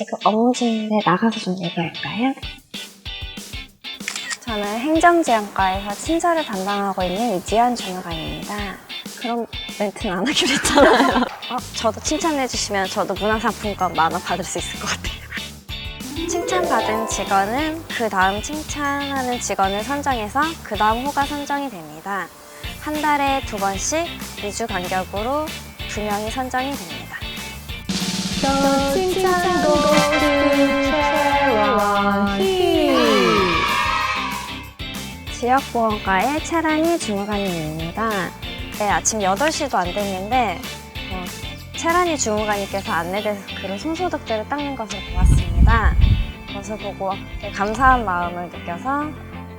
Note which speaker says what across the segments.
Speaker 1: 지금 업무 중인데 나가서 좀 얘기할까요?
Speaker 2: 저는 행정지원과에서 친절을 담당하고 있는 이지연 주무관입니다. 그럼 멘트는 안 하기로 했잖아요. 어, 저도 칭찬해 주시면 저도 문화상품권 만 원 받을 수 있을 것 같아요. 칭찬받은 직원은 그 다음 칭찬하는 직원을 선정해서 그 다음 호가 선정이 됩니다. 한 달에 두 번씩 2주 간격으로 두 명이 선정이 됩니다. 지역보건과의 채란이 주무관님입니다. 네, 아침 8시도 안 됐는데 어, 채란이 주무관님께서 안내돼서 그런 손소독제를 닦는 것을 보았습니다. 그것을 보고 되게 감사한 마음을 느껴서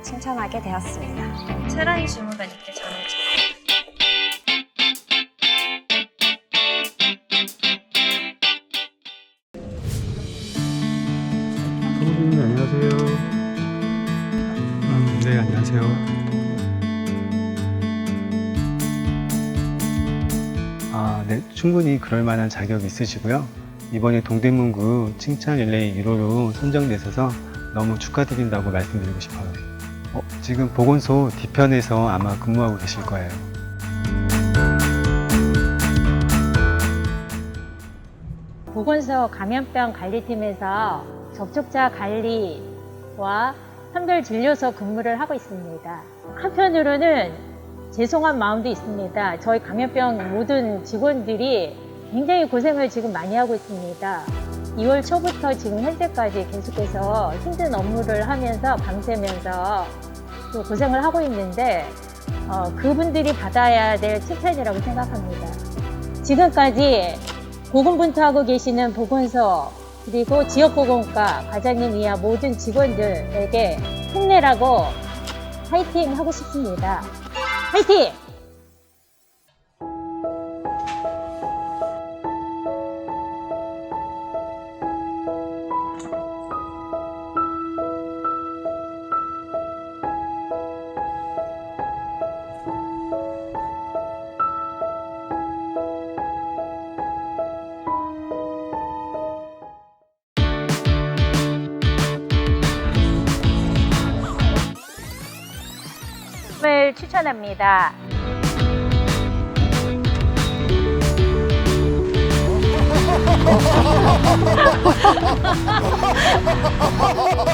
Speaker 2: 칭찬하게 되었습니다. 채란이 주무관님께
Speaker 3: 성우님 안녕하세요.
Speaker 4: 음, 네, 안녕하세요.
Speaker 3: 아, 네, 충분히 그럴 만한 자격이 있으시고요. 이번에 동대문구 칭찬 릴레이 1호로 선정되셔서 너무 축하드린다고 말씀드리고 싶어요. 어, 지금 보건소 뒤편에서 아마 근무하고 계실 거예요.
Speaker 5: 보건소 감염병 관리팀에서 접촉자 관리와 선별 진료소 근무를 하고 있습니다. 한편으로는 죄송한 마음도 있습니다. 저희 감염병 모든 직원들이 굉장히 고생을 지금 많이 하고 있습니다. 2월 초부터 지금 현재까지 계속해서 힘든 업무를 하면서 밤새면서 또 고생을 하고 있는데 어, 그분들이 받아야 될 칭찬이라고 생각합니다. 지금까지 고군분투하고 계시는 보건소 그리고 지역보건과 과장님 이하 모든 직원들에게 힘내라고 파이팅 하고 싶습니다. 파이팅! 을 추천합니다.